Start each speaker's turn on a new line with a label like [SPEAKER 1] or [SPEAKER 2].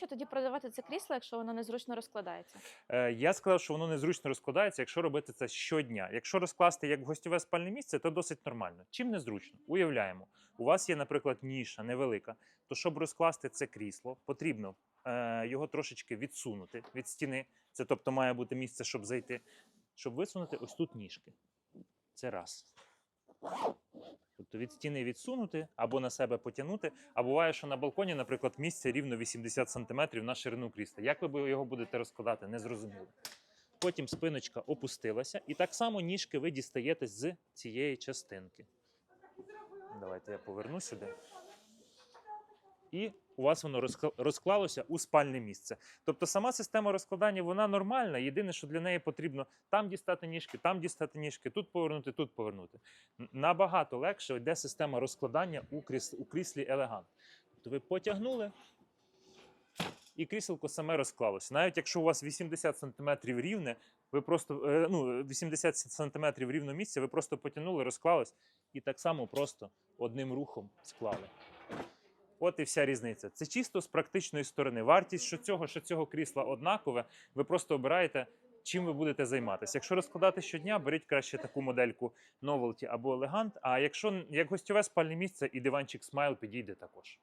[SPEAKER 1] Що тоді продавати це крісло, якщо воно незручно розкладається?
[SPEAKER 2] Е, Я сказав, що воно незручно розкладається, якщо робити це щодня. Якщо розкласти як гостьове спальне місце, то досить нормально. Чим незручно? Уявляємо, у вас є, наприклад, ніша невелика. То щоб розкласти це крісло, потрібно е, його трошечки відсунути від стіни. Це тобто має бути місце, щоб зайти, щоб висунути ось тут ніжки. Це раз. Тобто від стіни відсунути або на себе потягнути. А буває, що на балконі, наприклад, місце рівно 80 см на ширину крісла. Як ви його будете розкладати, не зрозуміло. Потім спиночка опустилася, і так само ніжки ви дістаєте з цієї частинки. Давайте я поверну сюди. І у вас воно розкла- розклалося у спальне місце. Тобто сама система розкладання вона нормальна. Єдине, що для неї потрібно там дістати ніжки, там дістати ніжки, тут повернути, тут повернути. Набагато легше йде система розкладання у, кріс, у кріслі елегант. Тобто ви потягнули, і кріселко саме розклалося. Навіть якщо у вас 80 см рівне, ви просто е, ну, 80 см рівно місця, ви просто потягнули, розклалось, і так само просто одним рухом склали. От і вся різниця. Це чисто з практичної сторони. Вартість що цього, що цього крісла однакове. Ви просто обираєте, чим ви будете займатися. Якщо розкладати щодня, беріть краще таку модельку Novelty або Elegant. А якщо як гостьове спальне місце і диванчик Smile підійде також.